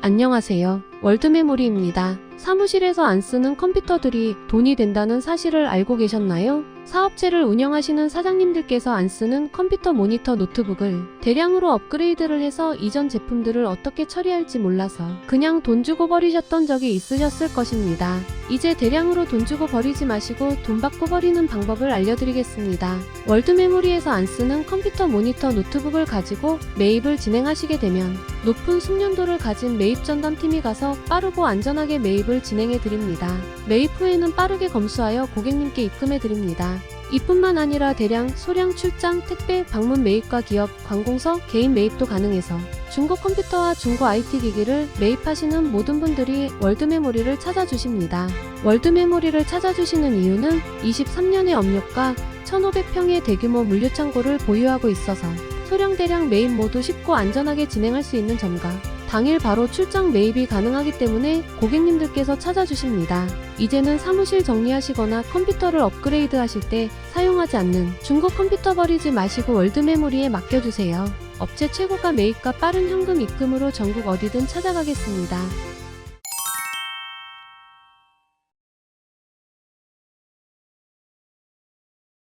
안녕하세요. 월드메모리입니다. 사무실에서 안 쓰는 컴퓨터들이 돈이 된다는 사실을 알고 계셨나요? 사업체를 운영하시는 사장님들께서 안 쓰는 컴퓨터 모니터 노트북을 대량으로 업그레이드를 해서 이전 제품들을 어떻게 처리할지 몰라서 그냥 돈 주고 버리셨던 적이 있으셨을 것입니다. 이제 대량으로 돈 주고 버리지 마시고 돈 받고 버리는 방법을 알려드리겠습니다. 월드 메모리에서 안 쓰는 컴퓨터 모니터 노트북을 가지고 매입을 진행하시게 되면 높은 숙련도를 가진 매입 전담팀이 가서 빠르고 안전하게 매입 을 진행해 드립니다. 후에는 빠르게 검수하여 고객님께 입금해 드립니다. 이뿐만 아니라 대량, 소량 출장, 택배, 방문 매입과 기업, 관공서, 개인 매입도 가능해서 중고 컴퓨터와 중고 IT 기기를 매입하시는 모든 분들이 월드메모리를 찾아주십니다. 월드메모리를 찾아주시는 이유는 23년의 업력과 1,500평의 대규모 물류창고를 보유하고 있어서 소량 대량 매입 모두 쉽고 안전하게 진행할 수 있는 점과 당일 바로 출장 매입이 가능하기 때문에 고객님들께서 찾아주십니다. 이제는 사무실 정리하시거나 컴퓨터를 업그레이드 하실 때 사용하지 않는 중고 컴퓨터 버리지 마시고 월드 메모리에 맡겨주세요. 업체 최고가 매입과 빠른 현금 입금으로 전국 어디든 찾아가겠습니다.